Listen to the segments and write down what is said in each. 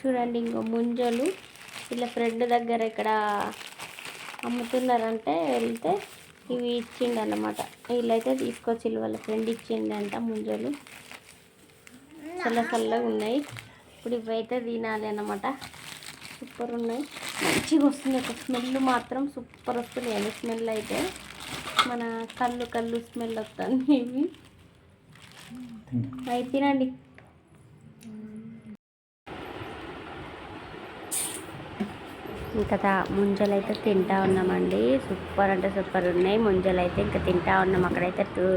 చూడండి ఇంకో ముంజలు. ఇలా ఫ్రెండ్ దగ్గర ఇక్కడ అమ్ముతున్నారంటే వెళ్తే ఇవి ఇచ్చిండు అన్నమాట వీళ్ళైతే తీసుకొచ్చి వాళ్ళ ఫ్రెండ్ ఇచ్చిండంట ముంజలు. చల్ల చల్లగా ఉన్నాయి. ఇప్పుడు ఇవైతే తినాలి అన్నమాట. సూపర్ ఉన్నాయి. మంచిగా వస్తుంది ఒక స్మెల్ మాత్రం సూపర్ వస్తున్నాయి స్మెల్ అయితే మన కళ్ళు కళ్ళు స్మెల్ వస్తుంది ఇవి. అవి తినండి. ఇంకా ముంజలు అయితే తింటా ఉన్నామండి. సూపర్ అంటే సూపర్ ఉన్నాయి. ముంజలు అయితే ఇంకా తింటా ఉన్నాం అక్కడైతే టూ.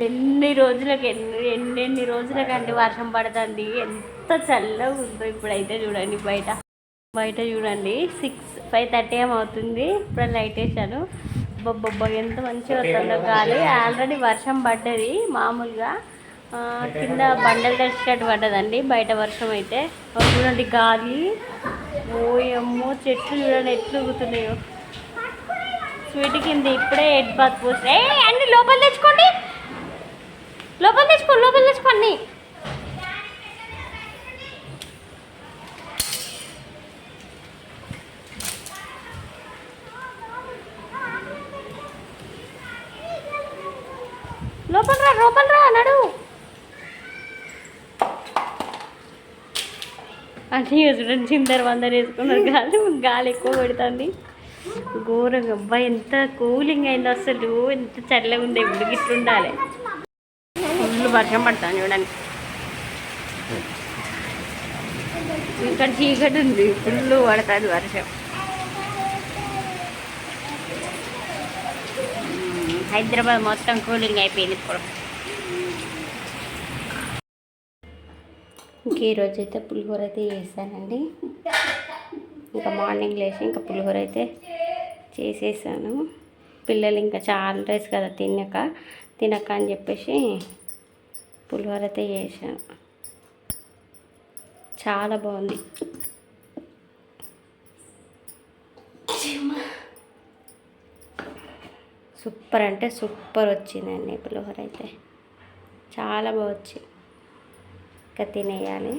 ఎన్ని రోజులకి ఎన్ని ఎన్నెన్ని రోజులకండి వర్షం పడుతుంది. ఎంత చల్లగా ఉందో ఇప్పుడైతే చూడండి బయట. బయట చూడండి. సిక్స్ ఫైవ్ థర్టీ ఏం అవుతుంది. ఇప్పుడు లైట్ వేసాను బొబ్బొబ్బ ఎంత మంచిగా వస్తుందో గాలి. ఆల్రెడీ వర్షం పడ్డది మామూలుగా. కింద బండలు తెచ్చినట్టు పడ్డదండి. బయట వర్షం అయితే. చూడండి గాలి. ఓయమ్మో చెట్లు చూడండి ఎట్లు ఊగుతున్నాయో. స్వీట్ కింద ఇప్పుడే హెడ్ బాత్ పోసి అన్ని లోపల తెచ్చుకోండి లోపల తెచ్చుకో లోపల తెచ్చుకోండి లోపల రా లోపల రా నడు. అంటే చూడండి చిందర వందరు వేసుకున్నారు. గాలి గాలి ఎక్కువ పెడుతుంది ఘోరంగా అబ్బా ఎంత కూలింగ్ అయింది అసలు ఎంత చల్లగా ఉంది ఇప్పుడు గిట్లు ఉండాలి ఫుల్ వర్షం పడతాను చూడండి. ఇక్కడ చీకటి ఉంది ఫుల్ పడుతుంది వర్షం. హైదరాబాద్ మొత్తం కూలింగ్ అయిపోయింది ఇప్పుడు. ఇంక ఈరోజు అయితే పులిహోర అయితే చేశానండి. ఇంకా మార్నింగ్ లేచి ఇంకా పులిహోర అయితే చేసేసాను. పిల్లలు ఇంకా చాలా రైస్ కదా తినక తినక అని చెప్పేసి పులిహోర అయితే చేశాను. చాలా బాగుంది. సూపర్ అంటే సూపర్ వచ్చిందండి పులిహోర అయితే. చాలా బాగా వచ్చింది. ఇంకా తినేయాలి.